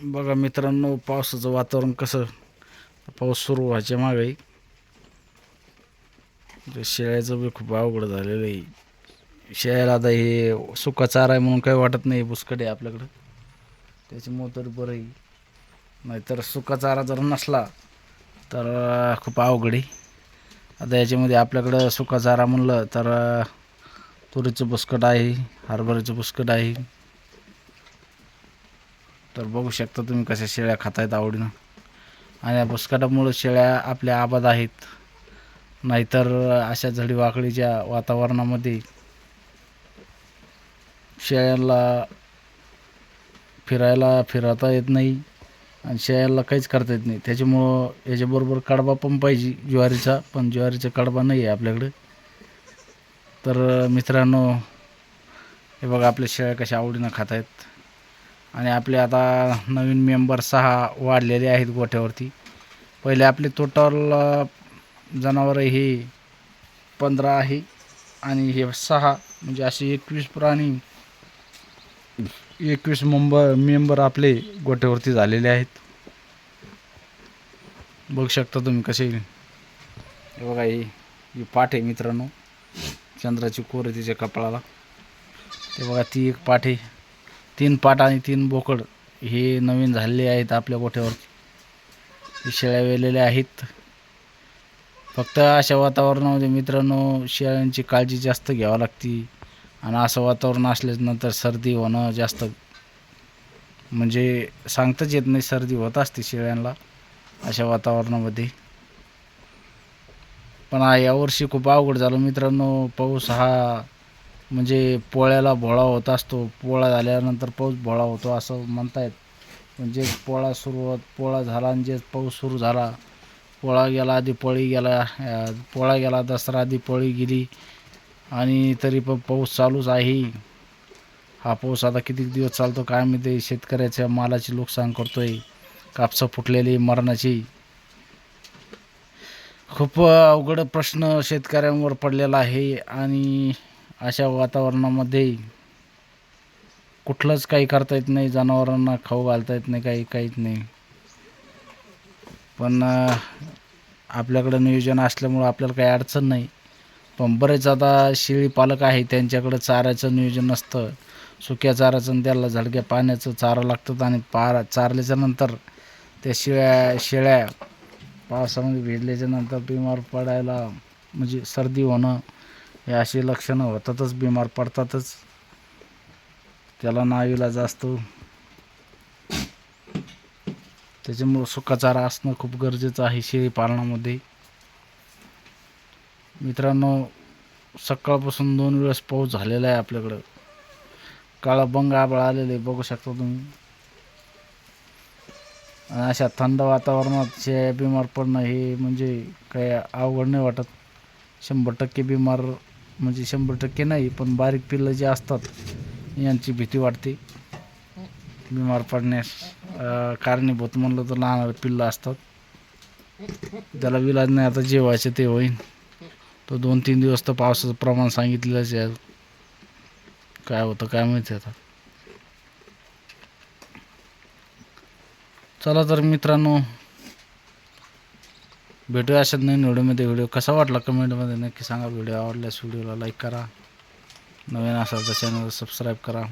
बघा मित्रांनो पावसाचं वातावरण कसं? पाऊस सुरू व्हायच्या मागे म्हणजे शेळ्याचं बी खूप अवघड झालेलं आहे. शेळ्याला आता हे सुका चारा आहे म्हणून काही वाटत नाही बुसकडे आहे आपल्याकडं. त्याच्यामुळं मोतर बरं आहे. नाहीतर सुका चारा जर नसला तर खूप अवघड आहे. आता याच्यामध्ये आपल्याकडं सुका चारा म्हणलं तर तुरीचं बुसकट आहे हरभऱ्याचं बुसकट आहे. तर बघू शकता तुम्ही कशा शेळ्या खातायत आवडीनं. आणि या बुसकाटामुळं शेळ्या आपल्या आबाद आहेत. नाहीतर अशा झडीवाकडीच्या वातावरणामध्ये शेळ्यांना फिरायला फिरवता येत नाही आणि शेळ्यांना काहीच करता येत नाही. त्याच्यामुळं याच्याबरोबर कडबा पण पाहिजे ज्वारीचा पण ज्वारीचा कडबा नाही आहे आपल्याकडे. तर मित्रांनो हे बघा आपल्या शेळ्या कशा आवडीनं खात आहेत आणि आपले आता नवीन मेंबर सहा वाढलेले आहेत गोठ्यावरती. पहिले आपले टोटल जनावरं हे पंधरा आहे आणि हे सहा म्हणजे असे एकवीस प्राणी एकवीस मेंबर मेंबर आपले गोठ्यावरती झालेले आहेत. बघू शकता तुम्ही कसे हे बघा हे ही पाठ आहे मित्रांनो. चंद्राची कोर आहे तिच्या कपाळाला. ते बघा ती एक पाठ आहे. तीन पाट आणि तीन बोकड हे नवीन झालेले आहेत आपल्या गोठ्यावर शेळ्या वेलेल्या आहेत. फक्त अशा वातावरणामध्ये मित्रांनो शेळ्यांची काळजी जास्त घ्यावी लागते. आणि असं वातावरण असल्यानंतर सर्दी होणं जास्त म्हणजे सांगताच येत नाही सर्दी होत असते शेळ्यांना अशा वातावरणामध्ये. पण यावर्षी खूप अवघड झालं मित्रांनो पाऊस हा म्हणजे पोळ्याला भोळा होत असतो पोळा झाल्यानंतर पाऊस भोळा होतो असं म्हणतायत. म्हणजे पोळा सुरुवात पोळा झाला आणि जे पाऊस सुरू झाला पोळा गेला आधी पोळी गेला पोळा गेला दसरा आधी पोळी गेली आणि तरी पण पाऊस चालूच आहे. हा पाऊस आता किती दिवस चालतो काय माहिती शेतकऱ्याच्या मालाची नुकसान करतोय कापसं फुटलेली मरणाची. खूप अवघड प्रश्न शेतकऱ्यांवर पडलेला आहे आणि अशा वातावरणामध्ये कुठलंच काही करता येत नाही जनावरांना खाऊ घालता येत नाही काही काहीच नाही. पण आपल्याकडं नियोजन असल्यामुळं आपल्याला काही अडचण नाही. पण बरेच आता शेळी पालक आहे त्यांच्याकडं चाऱ्याचं नियोजन नसतं. सुक्या चाऱ्याचं आणि त्याला झडक्या पाण्याचं चारा लागतं आणि पार चारल्याच्या नंतर त्या शेळ्या शेळ्या पावसामध्ये भिजल्याच्या नंतर बिमार पडायला म्हणजे सर्दी होणं हे अशी लक्षणं होतातच बिमार पडतातच. त्याला नाईलाज असतो. त्याच्यामुळं सुकाचारा असणं खूप गरजेचं आहे शेळी पालनामध्ये. मित्रांनो सकाळपासून दोन वेळेस पाऊस झालेला आहे आपल्याकडं. काळा बंग आबळ आलेले आहे, बघू शकता तुम्ही. आणि अशा थंड वातावरणात शेळ्या बिमार पडणं हे म्हणजे काही अवघड नाही वाटत. शंभर टक्के बिमार म्हणजे शंभर टक्के नाही पण बारीक पिल्लं जे असतात यांची भीती वाटते. बिमार पडण्यास कारणीभूत म्हणलं तर लहान पिल्लं असतात. त्याला विलाज नाही आता जे व्हायचं ते होईन. तो दोन तीन दिवस तर पावसाचं प्रमाण सांगितलेलंच आहे. काय होतं काय माहिती आता. चला तर मित्रांनो भेटूया अशात नवीन व्हिडिओमध्ये. व्हिडिओ कसा वाटला कमेंटमध्ये नक्की सांगा. व्हिडिओ आवडल्यास व्हिडिओला लाईक करा. नवीन असाल तर चॅनलला सबस्क्राईब करा.